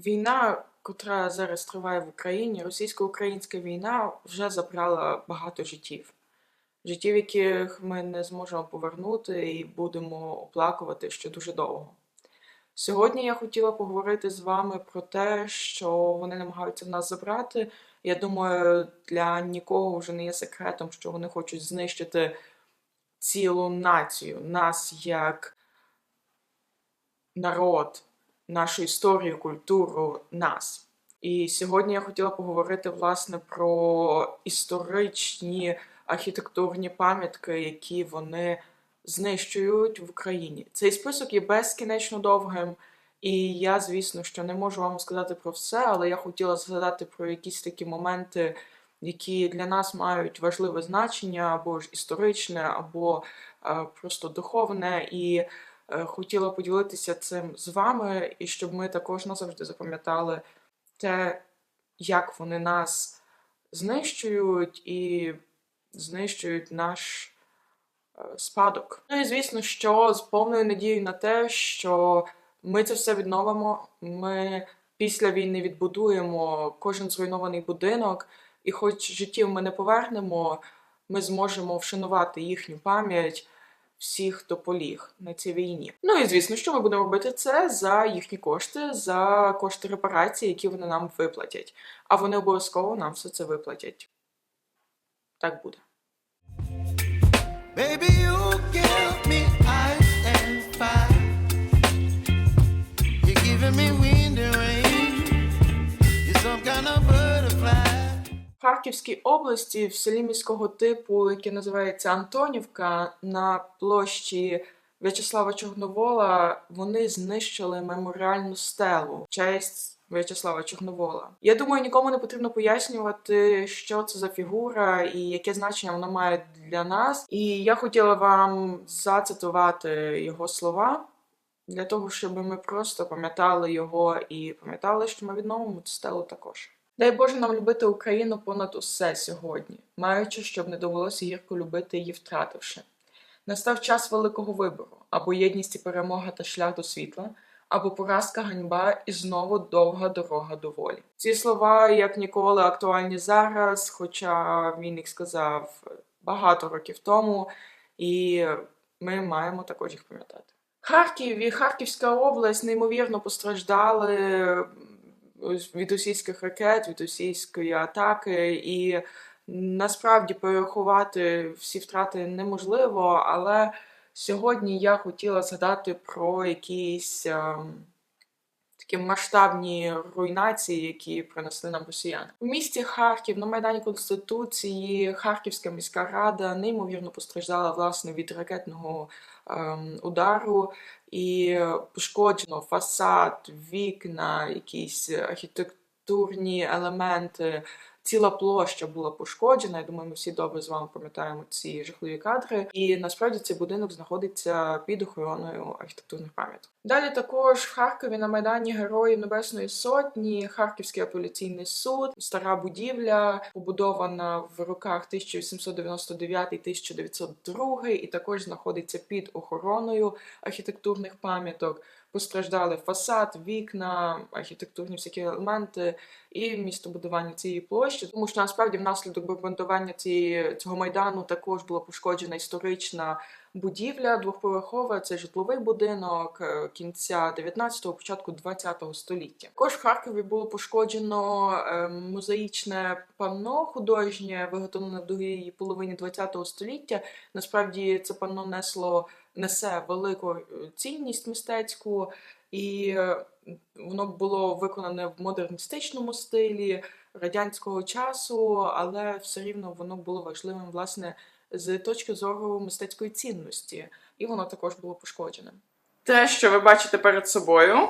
Війна, котра зараз триває в Україні, російсько-українська війна вже забрала багато життів. Життів, яких ми не зможемо повернути і будемо оплакувати ще дуже довго. Сьогодні я хотіла поговорити з вами про те, що вони намагаються в нас забрати. Я думаю, для нікого вже не є секретом, що вони хочуть знищити цілу націю, нас як народ, нашу історію, культуру, нас. І сьогодні я хотіла поговорити власне про історичні архітектурні пам'ятки, які вони знищують в Україні. Цей список є безкінечно довгим, і я, звісно, що не можу вам сказати про все, але я хотіла згадати про якісь такі моменти, які для нас мають важливе значення, або ж історичне, або е, просто духовне. І хотіла поділитися цим з вами, і щоб ми також назавжди запам'ятали те, як вони нас знищують і знищують наш е, спадок. Ну і звісно, що з повною надією на те, що ми це все відновимо. Ми після війни відбудуємо кожен зруйнований будинок, і хоч життів ми не повернемо, ми зможемо вшанувати їхню пам'ять всіх, хто поліг на цій війні. Ну і звісно, що ми будемо робити це за їхні кошти, за кошти репарації, які вони нам виплатять. А вони обов'язково нам все це виплатять. Так буде. Baby, Харківській області, в селі міського типу, яке називається Антонівка, на площі В'ячеслава Чорновола, вони знищили меморіальну стелу честь В'ячеслава Чорновола. Я думаю, нікому не потрібно пояснювати, що це за фігура і яке значення вона має для нас. І я хотіла вам зацитувати його слова. Для того, щоб ми просто пам'ятали його і пам'ятали, що ми відновимо цю стелу також. Дай Боже нам любити Україну понад усе сьогодні, маючи, щоб не довелося гірко любити її, втративши. Настав час великого вибору або єдність і перемога та шлях до світла, або поразка, ганьба і знову довга дорога до волі. Ці слова, як ніколи, актуальні зараз, хоча він їх сказав багато років тому, і ми маємо також їх пам'ятати. Харків і Харківська область неймовірно постраждали від російських ракет, від російської атаки, і насправді перерахувати всі втрати неможливо, але сьогодні я хотіла згадати про якісь ем, такі масштабні руйнації, які принесли нам росіяни. У місті Харків на Майдані Конституції Харківська міська рада неймовірно постраждала власне від ракетного удару і пошкоджено фасад, вікна, якісь архітектурні елементи. Ціла площа була пошкоджена. Я думаю, ми всі добре з вами пам'ятаємо ці жахливі кадри. І насправді цей будинок знаходиться під охороною архітектурних пам'яток. Далі також в Харкові на майдані Героїв Небесної Сотні, Харківський апеляційний суд, стара будівля, побудована в роках 1899-1902, і також знаходиться під охороною архітектурних пам'яток. Постраждали фасад, вікна, архітектурні всякі елементи і містобудування цієї площі, тому що насправді внаслідок бомбардування цієї цього майдану також була пошкоджена історична будівля двохповерхова. Це житловий будинок е, кінця 19-го, початку 20-го століття. Також в Харкові було пошкоджено е, мозаїчне панно художнє, виготовлене в другій половині 20-го століття. Насправді це панно несло несе велику е, цінність мистецьку, і е, воно було виконане в модерністичному стилі радянського часу, але все рівно воно було важливим власне з точки зору мистецької цінності, і воно також було пошкоджене. Те, що ви бачите перед собою,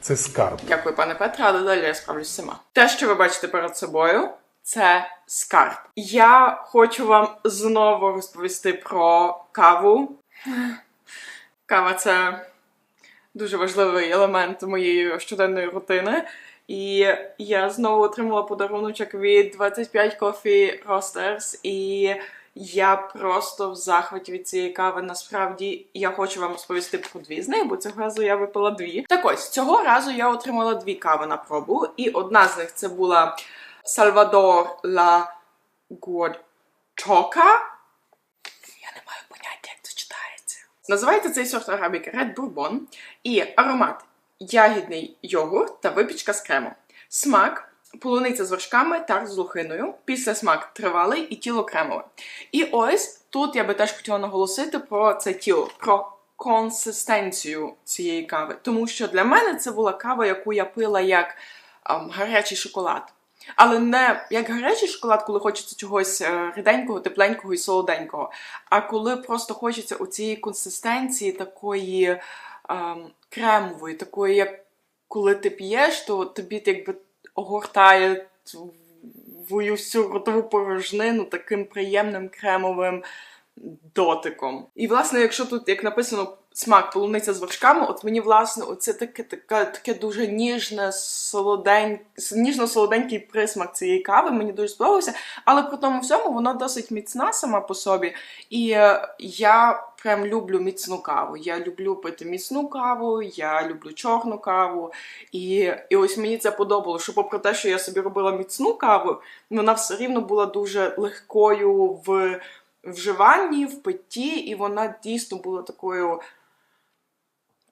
Це скарб. Дякую, пане Петре, але далі я справлюсь сама. Те, що ви бачите перед собою, це скарб. Я хочу вам знову розповісти про каву. Кава це дуже важливий елемент моєї щоденної рутини. І я знову отримала подаруночок від 25 Coffee Roasters, і Я просто в захваті від цієї кави. Насправді я хочу вам розповісти про дві з них, бо цього разу я випила дві. Так ось цього разу я отримала дві кави на пробу, і одна з них це була Salvador La Guadchoca. Я не маю поняття, як це читається. Називається цей сорт арабіка Red Bourbon і аромат ягідний йогурт та випічка з крему. Смак полуниця з вершками та з лухиною. Після смак тривалий і тіло кремове. І ось тут я би теж хотіла наголосити про це тіло, про консистенцію цієї кави. Тому що для мене це була кава, яку я пила як ем, гарячий шоколад. Але не як гарячий шоколад, коли хочеться чогось е, ріденького, тепленького і солоденького. А коли просто хочеться у цієї консистенції такої ем, кремової, такої, як коли ти п'єш, то тобі якби огортає твою всю ротову порожнину таким приємним кремовим дотиком. І, власне, якщо тут, як написано, смак полуниця з вершками, от мені, власне, оце таке, таке, таке дуже ніжне, солодень, ніжно-солоденький присмак цієї кави, мені дуже сподобався. Але при тому всьому вона досить міцна сама по собі. І е, я прям люблю міцну каву. Я люблю пити міцну каву, я люблю чорну каву. І, і ось мені це подобалося, що попри те, що я собі робила міцну каву, вона все рівно була дуже легкою в вживанні, в питті, і вона дійсно була такою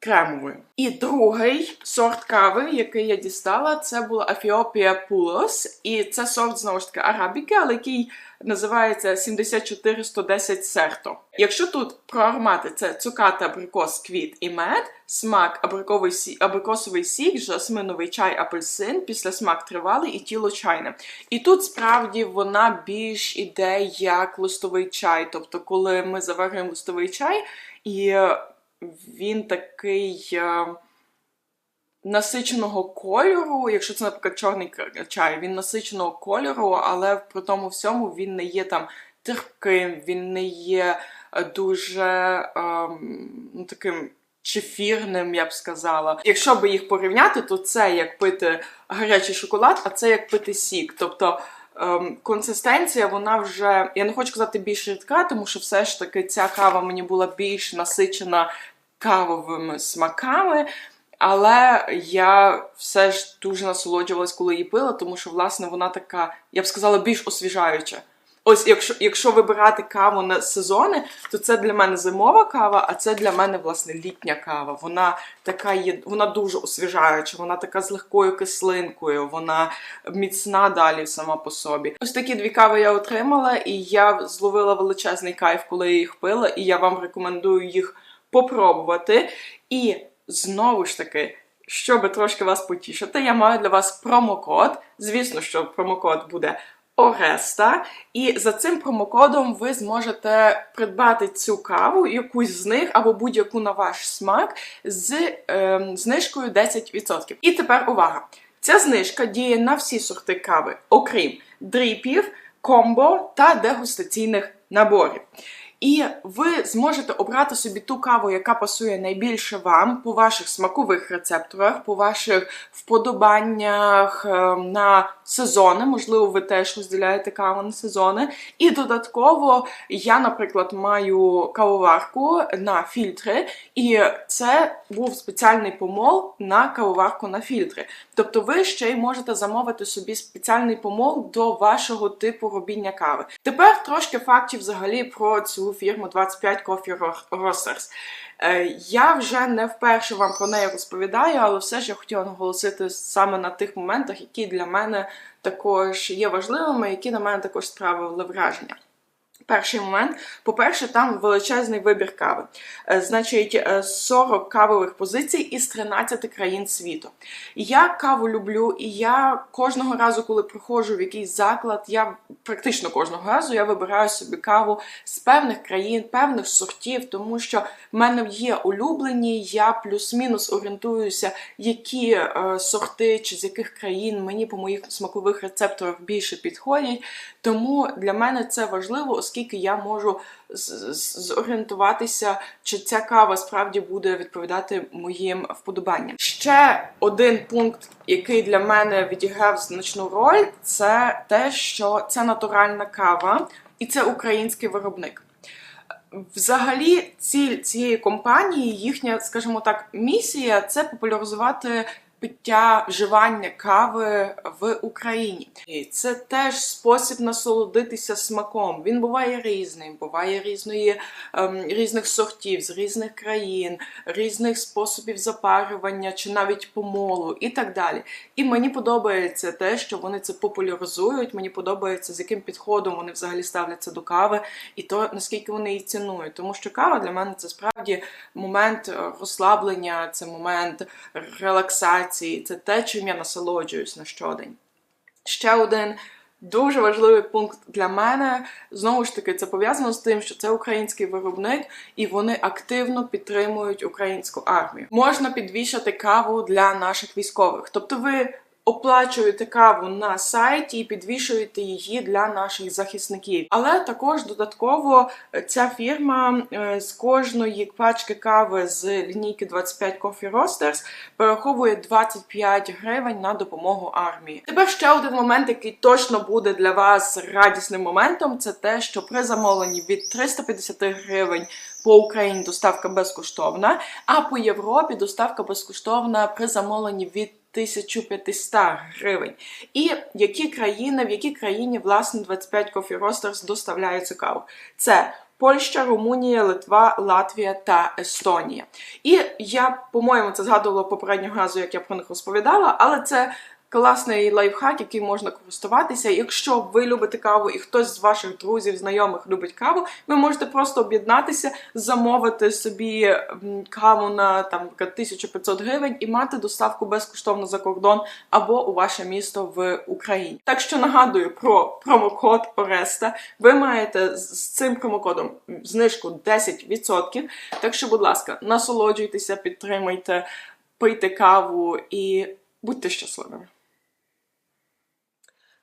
кремовою. І другий сорт кави, який я дістала, це була Афіопія Pulos. І це сорт знову ж таки арабіки, але який називається 74110 серто. Якщо тут про аромати це цуката, абрикос, квіт і мед, смак абриковий сі... абрикосовий сік, жасминовий чай, апельсин, після смак тривалий і тіло чайне. І тут справді вона більш іде як листовий чай. Тобто, коли ми заварюємо листовий чай, і він такий. е, Насиченого кольору, якщо це, наприклад, чорний чай, він насиченого кольору, але при тому всьому він не є там терпким, він не є е, дуже ем, ну, таким чефірним, я б сказала. Якщо би їх порівняти, то це як пити гарячий шоколад, а це як пити сік. Тобто ем, консистенція, вона вже, я не хочу казати більш рідка, тому що все ж таки ця кава мені була більш насичена кавовими смаками. Але я все ж дуже насолоджувалась, коли її пила, тому що, власне, вона така, я б сказала, більш освіжаюча. Ось, якщо, якщо вибирати каву на сезони, то це для мене зимова кава, а це для мене, власне, літня кава. Вона така є, вона дуже освіжаюча, вона така з легкою кислинкою, вона міцна далі сама по собі. Ось такі дві кави я отримала, і я зловила величезний кайф, коли я їх пила, і я вам рекомендую їх попробувати. І знову ж таки, щоб трошки вас потішити, я маю для вас промокод. Звісно, що промокод буде Ореста, і за цим промокодом ви зможете придбати цю каву, якусь з них або будь-яку на ваш смак з ем, знижкою 10%. І тепер увага! Ця знижка діє на всі сорти кави, окрім дріпів, комбо та дегустаційних наборів. І ви зможете обрати собі ту каву, яка пасує найбільше вам по ваших смакових рецепторах, по ваших вподобаннях е, на сезони. Можливо, ви теж розділяєте каву на сезони. І додатково я, наприклад, маю кавоварку на фільтри, і це був спеціальний помол на кавоварку на фільтри. Тобто ви ще й можете замовити собі спеціальний помол до вашого типу робіння кави. Тепер трошки фактів взагалі про цю фірму 25 Coffee Roasters. Е, Я вже не вперше вам про неї розповідаю, але все ж я хотіла наголосити саме на тих моментах, які для мене також є важливими, які на мене також справили враження. Перший момент, по-перше, там величезний вибір кави. Е, Значить, е, 40 кавових позицій із 13 країн світу. Я каву люблю, і я кожного разу, коли приходжу в якийсь заклад, я практично кожного разу я вибираю собі каву з певних країн, певних сортів, тому що в мене є улюблені, я плюс-мінус орієнтуюся, які е, сорти чи з яких країн мені по моїх смакових рецепторах більше підходять. Тому для мене це важливо, оскільки я можу зорієнтуватися, чи ця кава справді буде відповідати моїм вподобанням. Ще один пункт, який для мене відіграв значну роль, це те, що це натуральна кава. і це український виробник. Взагалі, ціль цієї компанії, їхня, скажімо так, місія це популяризувати пиття вживання кави в Україні. І це теж спосіб насолодитися смаком. Він буває різний, буває різної, ем, різних сортів з різних країн, різних способів запарювання чи навіть помолу і так далі. І мені подобається те, що вони це популяризують. Мені подобається, з яким підходом вони взагалі ставляться до кави, і то наскільки вони її цінують. Тому що кава для мене це справді момент е, розслаблення, це момент релаксації, це те, чим я насолоджуюсь на щодень. Ще один дуже важливий пункт для мене. Знову ж таки, це пов'язано з тим, що це український виробник, і вони активно підтримують українську армію. Можна підвішати каву для наших військових. Тобто, ви оплачуєте каву на сайті і підвішуєте її для наших захисників. Але також додатково е, ця фірма е, з кожної пачки кави з лінійки 25 Coffee Roasters перераховує 25 гривень на допомогу армії. Тепер ще один момент, який точно буде для вас радісним моментом, це те, що при замовленні від 350 гривень по Україні доставка безкоштовна, а по Європі доставка безкоштовна при замовленні від 1500 гривень. І які країни, в якій країні власне 25 Coffee Roasters доставляє цю каву? Це Польща, Румунія, Литва, Латвія та Естонія. І я, по-моєму, це згадувала попереднього разу, як я про них розповідала, але це класний лайфхак, який можна користуватися. Якщо ви любите каву і хтось з ваших друзів, знайомих любить каву, ви можете просто об'єднатися, замовити собі каву на там наприклад, 1500 гривень і мати доставку безкоштовно за кордон або у ваше місто в Україні. Так що нагадую про промокод Ореста. Ви маєте з цим промокодом знижку 10%. Так що, будь ласка, насолоджуйтеся, підтримуйте, пийте каву і будьте щасливими.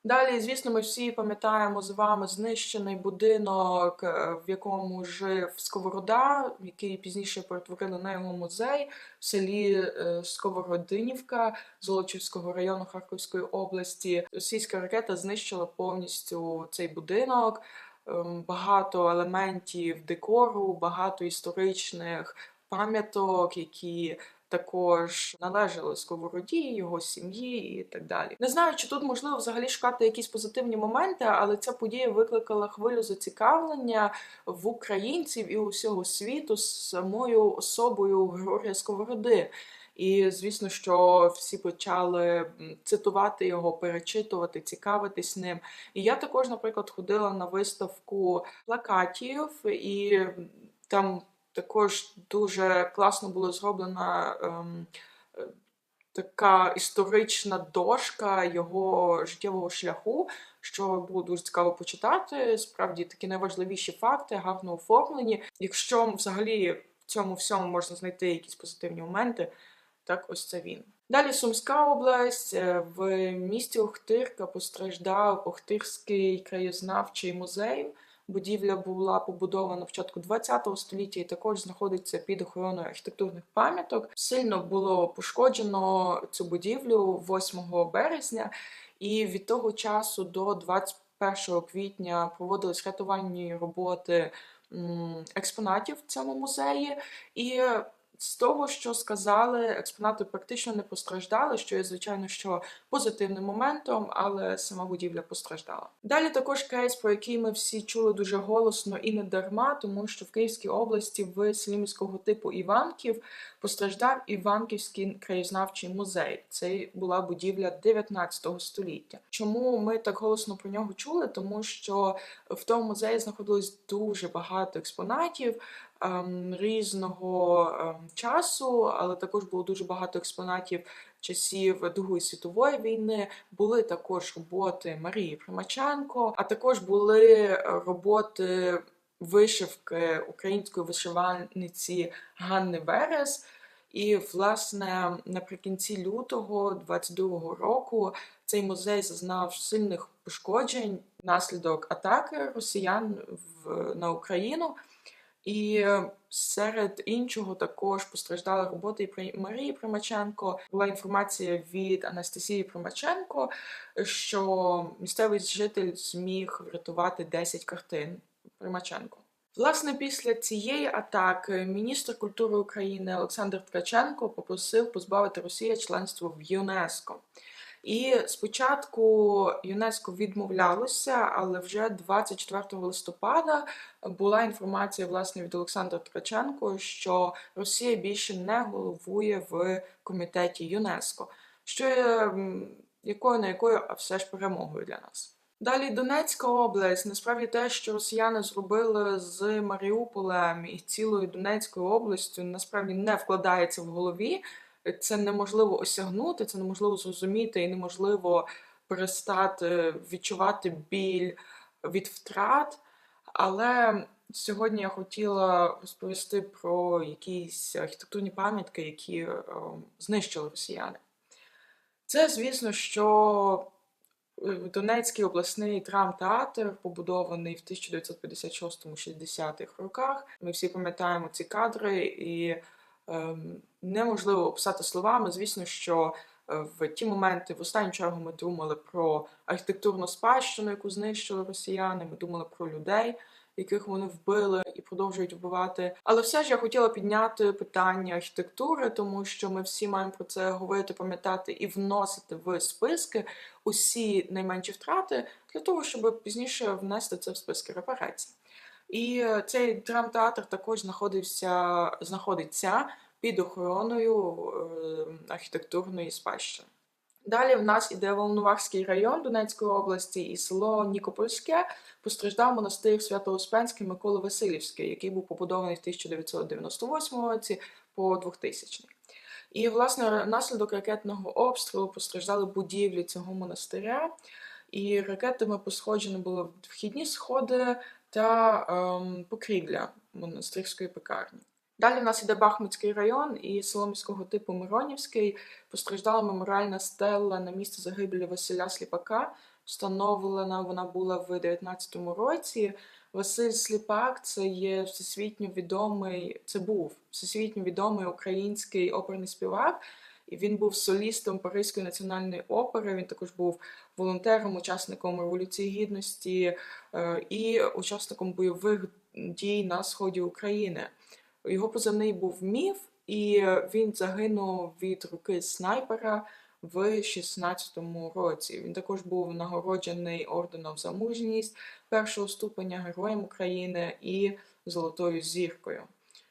Далі, звісно, ми всі пам'ятаємо з вами знищений будинок, е, в якому жив Сковорода, який пізніше перетворили на його музей в селі е, Сковородинівка Золочівського району Харківської області. Російська ракета знищила повністю цей будинок. Ем, Багато елементів декору, багато історичних пам'яток, які також належали Сковороді, його сім'ї і так далі. Не знаю, чи тут можливо взагалі шукати якісь позитивні моменти, але ця подія викликала хвилю зацікавлення в українців і усього світу з самою особою Георгія Сковороди. І звісно, що всі почали цитувати його, перечитувати, цікавитись ним. І я також, наприклад, ходила на виставку плакатів, і там також дуже класно була зроблена ем, е, така історична дошка його життєвого шляху, що було дуже цікаво почитати. Справді такі найважливіші факти, гарно оформлені. Якщо взагалі в цьому всьому можна знайти якісь позитивні моменти, так ось це він. Далі Сумська область Е, в місті Охтирка постраждав Охтирський краєзнавчий музей. Будівля була побудована в початку ХХ століття і також знаходиться під охороною архітектурних пам'яток. Сильно було пошкоджено цю будівлю 8 березня, і від того часу до 21 квітня проводились рятувальні роботи експонатів в цьому музеї. І з того, що сказали, експонати практично не постраждали, що є, звичайно, що позитивним моментом, але сама будівля постраждала. Далі також кейс, про який ми всі чули дуже голосно і не дарма, тому що в Київській області в селі міського типу Іванків постраждав Іванківський краєзнавчий музей. Це була будівля 19 століття. Чому ми так голосно про нього чули? Тому що в тому музеї знаходилось дуже багато експонатів різного ем, часу, але також було дуже багато експонатів часів Другої світової війни. Були також роботи Марії Примаченко, а також були е, роботи вишивки української вишивальниці Ганни Верес. І, власне, наприкінці лютого 22-го року цей музей зазнав сильних пошкоджень внаслідок атаки росіян в, на Україну. І серед іншого також постраждали роботи і при Марії Примаченко. Була інформація від Анастасії Примаченко, що місцевий житель зміг врятувати 10 картин Примаченко. Власне, після цієї атаки міністр культури України Олександр Ткаченко попросив позбавити Росію членства в ЮНЕСКО. І спочатку ЮНЕСКО відмовлялося, але вже 24 листопада була інформація власне від Олександра Ткаченко, що Росія більше не головує в комітеті ЮНЕСКО, що є якою на якою а все ж перемогою для нас. Далі Донецька область. Насправді те, що росіяни зробили з Маріуполем і цілою Донецькою областю, насправді не вкладається в голові. Це неможливо осягнути, це неможливо зрозуміти і неможливо перестати відчувати біль від втрат. Але сьогодні я хотіла розповісти про якісь архітектурні пам'ятки, які е, знищили росіяни. Це, звісно, що е, Донецький обласний драмтеатр, побудований в 1956-60-х роках. Ми всі пам'ятаємо ці кадри, і ем, неможливо описати словами. Звісно, що е, в ті моменти в останню чергу ми думали про архітектурну спадщину, яку знищили росіяни. Ми думали про людей, яких вони вбили і продовжують вбивати. Але все ж я хотіла підняти питання архітектури, тому що ми всі маємо про це говорити, пам'ятати і вносити в списки усі найменші втрати для того, щоб пізніше внести це в списки репарацій. І е, цей драмтеатр також знаходився, знаходиться під охороною е, архітектурної спадщини. Далі в нас іде Волновахський район Донецької області і село Нікопольське. Постраждав монастир Свято-Успенський Микола Васильівський, який був побудований в 1998 році по 2000. І, власне, внаслідок ракетного обстрілу постраждали будівлі цього монастиря, і ракетами пошкоджені були вхідні сходи та ем, покрівля монастирської пекарні. Далі в нас іде Бахмутський район і село міського типу Миронівський. Постраждала меморіальна стела на місце загибелі Василя Сліпака. Встановлена вона була в 19-му році. Василь Сліпак це є всесвітньо відомий, це був всесвітньо відомий український оперний співак. І він був солістом Паризької національної опери. Він також був волонтером, учасником Революції Гідності е, і учасником бойових дій на сході України. Його позивний був міф, і він загинув від руки снайпера в 16-му році. Він також був нагороджений орденом за мужність першого ступеня Героєм України і Золотою зіркою.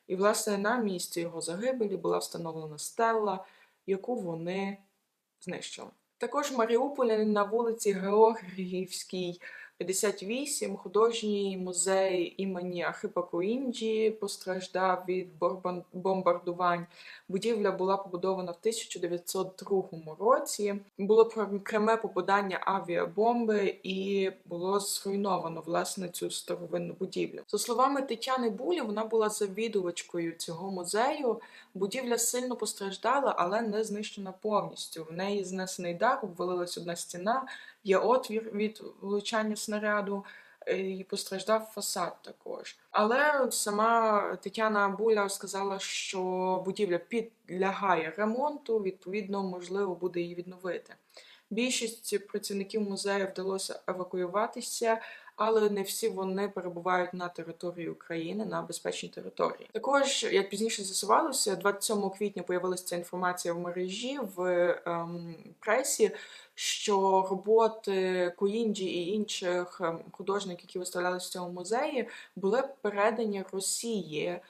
І, власне, на місці його загибелі була встановлена стелла, яку вони знищили. Також в Маріуполі на вулиці Георгіївській, 58 художній музей імені Архипа Коінджі постраждав від бомбардувань. Будівля була побудована в 1902 році. Було пр- пряме попадання авіабомби і було зруйновано власне цю старовинну будівлю. За словами Тетяни Булі, вона була завідувачкою цього музею. Будівля сильно постраждала, але не знищена повністю. В неї знесений дах, обвалилась одна стіна, є отвір від влучання снаряду. Е, І постраждав фасад також. Але сама Тетяна Буля сказала, що будівля підлягає ремонту, відповідно, можливо буде її відновити. Більшість працівників музею вдалося евакуюватися, але не всі вони перебувають на території України на безпечній території. Також, як пізніше з'ясувалося, 27 квітня появилася ця інформація в мережі в ем, пресі, що роботи Куінджі і інших ем, художників, які виставлялися в цьому музеї, були передані Росії.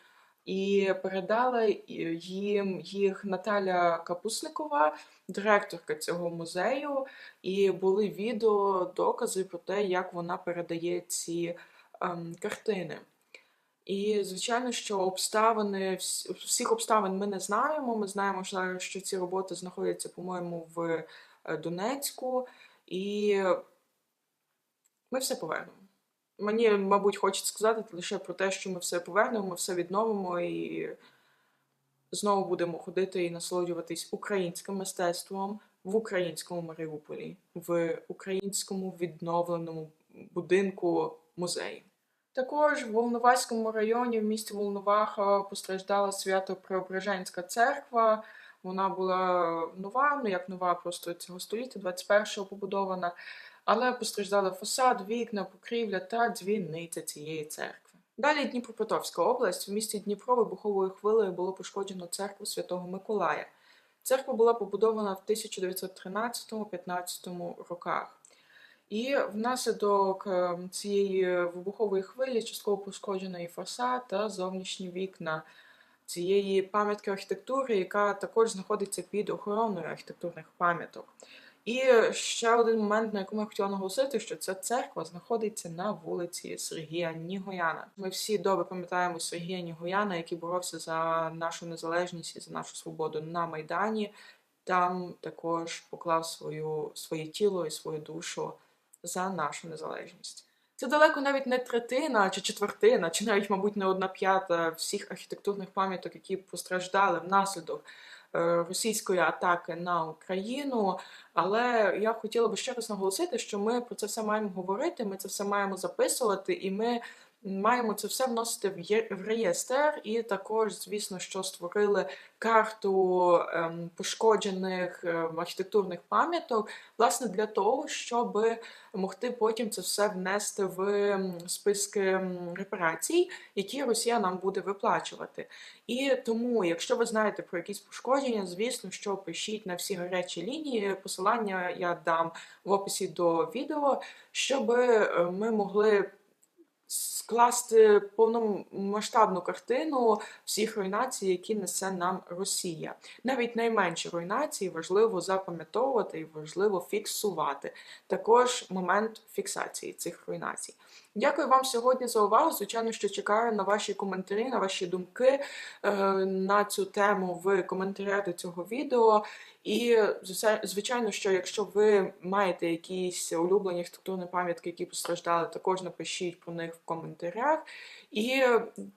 І передала їм їх Наталя Капусникова, директорка цього музею, і були відео, докази про те, як вона передає ці ем, картини. І звичайно, що обставини всіх обставин ми не знаємо. Ми знаємо, що, що ці роботи знаходяться, по-моєму, в е, Донецьку, і ми все повернемо. Мені, мабуть, хочеться сказати лише про те, що ми все повернемо, все відновимо і знову будемо ходити і насолоджуватись українським мистецтвом в українському Маріуполі, в українському відновленому будинку музею. Також в Волноваському районі в місті Волноваха постраждала Свято-Преображенська церква. Вона була нова, ну як нова, просто цього століття, 21-го побудована, але постраждали фасад, вікна, покрівля та дзвіниця цієї церкви. Далі Дніпропетровська область. В місті Дніпро вибуховою хвилею було пошкоджено церкву Святого Миколая. Церква була побудована в 1913-15 роках. І внаслідок е, цієї вибухової хвилі частково пошкоджено і фасад та зовнішні вікна цієї пам'ятки архітектури, яка також знаходиться під охороною архітектурних пам'яток. І ще один момент, на якому я хотіла наголосити, що ця церква знаходиться на вулиці Сергія Нігояна. Ми всі добре пам'ятаємо Сергія Нігояна, який боровся за нашу незалежність і за нашу свободу на Майдані. Там також поклав свою, своє тіло і свою душу за нашу незалежність. Це далеко навіть не третина чи четвертина, чи навіть, мабуть, не одна п'ята всіх архітектурних пам'яток, які постраждали внаслідок російської атаки на Україну. Але я хотіла би ще раз наголосити, що ми про це все маємо говорити, ми це все маємо записувати, і ми маємо це все вносити в є- в реєстр. І також, звісно, що створили карту ем, пошкоджених ем, архітектурних пам'яток, власне, для того, щоб могти потім це все внести в списки репарацій, які Росія нам буде виплачувати. І тому, якщо ви знаєте про якісь пошкодження, звісно, що пишіть на всі гарячі лінії. Посилання я дам в описі до відео, щоб е, ми могли скласти повномасштабну картину всіх руйнацій, які несе нам Росія. Навіть найменші руйнації важливо запам'ятовувати і важливо фіксувати. Також момент фіксації цих руйнацій. Дякую вам сьогодні за увагу. Звичайно, що чекаю на ваші коментарі, на ваші думки е, на цю тему в коментарях до цього відео. І звичайно, що якщо ви маєте якісь улюблені архітектурні пам'ятки, які постраждали, також напишіть про них в коментарях. І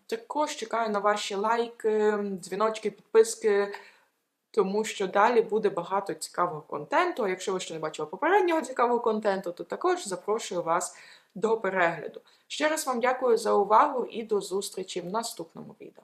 також чекаю на ваші лайки, дзвіночки, підписки. Тому що далі буде багато цікавого контенту. А якщо ви ще не бачили попереднього цікавого контенту, то також запрошую вас до перегляду. Ще раз вам дякую за увагу і до зустрічі в наступному відео.